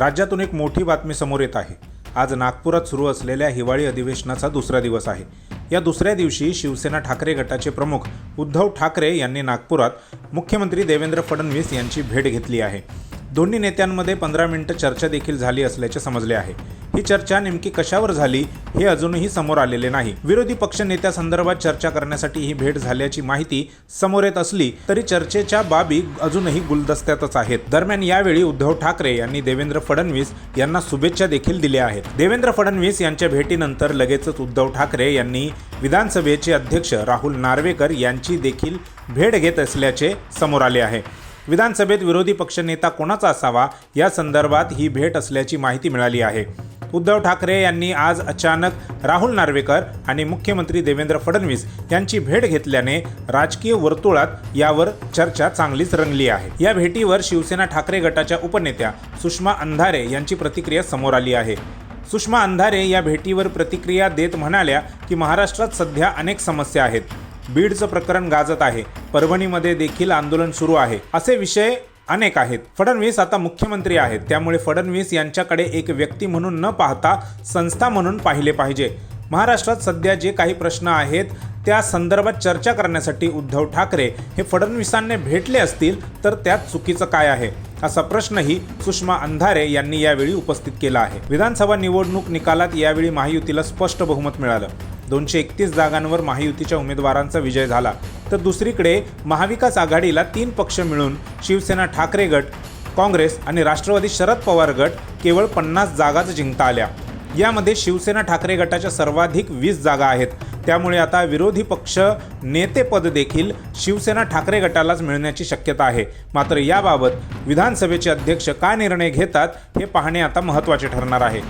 राज्यातून एक मोठी बातमी समोर येत आहे. आज नागपुरात सुरू असलेल्या हिवाळी अधिवेशनाचा दुसरा दिवस आहे. या दुसऱ्या दिवशी शिवसेना ठाकरे गटाचे प्रमुख उद्धव ठाकरे यांनी नागपुरात मुख्यमंत्री देवेंद्र फडणवीस यांची भेट घेतली आहे. दोन्ही नेत्यांमध्ये पंधरा मिनिटं चर्चा देखील झाली असल्याचे समजले आहे. ही चर्चा नेमकी कशावर झाली हे अजूनही समोर आलेले नाही. विरोधी पक्ष नेत्यासंदर्भात चर्चा करण्यासाठी ही भेट झाल्याची माहिती समोर येत असली तरी चर्चेच्या बाबी अजूनही गुलदस्त्यातच आहेत. दरम्यान यावेळी उद्धव ठाकरे यांनी देवेंद्र फडणवीस यांना शुभेच्छा देखील दिल्या आहेत. देवेंद्र फडणवीस यांच्या भेटीनंतर लगेचच उद्धव ठाकरे यांनी विधानसभेचे अध्यक्ष राहुल नार्वेकर यांची देखील भेट घेत असल्याचे समोर आले आहे. विधानसभेत विरोधी पक्षनेता कोणाचा असावा या संदर्भात ही भेट असल्याची माहिती मिळाली आहे. उद्धव ठाकरे यांनी आज अचानक राहुल नार्वेकर आणि मुख्यमंत्री देवेंद्र फडणवीस यांची भेट घेतल्याने राजकीय वर्तुळात यावर चर्चा चांगलीच रंगली आहे. या भेटीवर शिवसेना ठाकरे गटाच्या उपनेत्या सुषमा अंधारे यांची प्रतिक्रिया समोर आली आहे. सुषमा अंधारे या भेटीवर प्रतिक्रिया देत म्हणाल्या की महाराष्ट्रात सध्या अनेक समस्या आहेत. बीडचं प्रकरण गाजत आहे. परभणीमध्ये देखील आंदोलन सुरू आहे. असे विषय अनेक आहेत. फडणवीस आता मुख्यमंत्री आहेत. त्यामुळे फडणवीस यांच्याकडे एक व्यक्ती म्हणून न पाहता संस्था म्हणून पाहिले पाहिजे. महाराष्ट्रात सध्या जे काही प्रश्न आहेत त्या संदर्भात चर्चा करण्यासाठी उद्धव ठाकरे हे फडणवीसांनी भेटले असतील तर त्यात चुकीचं काय आहे? असा प्रश्नही सुषमा अंधारे यांनी यावेळी उपस्थित केला आहे. विधानसभा निवडणूक निकालात यावेळी महायुतीला स्पष्ट बहुमत मिळालं. दोनशे एकतीस जागांवर महायुतीच्या उमेदवारांचा विजय झाला. तर दुसरीकडे महाविकास आघाडीला तीन पक्ष मिळून शिवसेना ठाकरे गट काँग्रेस आणि राष्ट्रवादी शरद पवार गट केवळ पन्नास जागाच जिंकता आल्या. यामध्ये शिवसेना ठाकरे गटाच्या सर्वाधिक वीस जागा आहेत. त्यामुळे आता विरोधी पक्ष नेतेपद देखील शिवसेना ठाकरे गटालाच मिळण्याची शक्यता आहे. मात्र याबाबत विधानसभेचे अध्यक्ष काय निर्णय घेतात हे पाहणे आता महत्त्वाचे ठरणार आहे.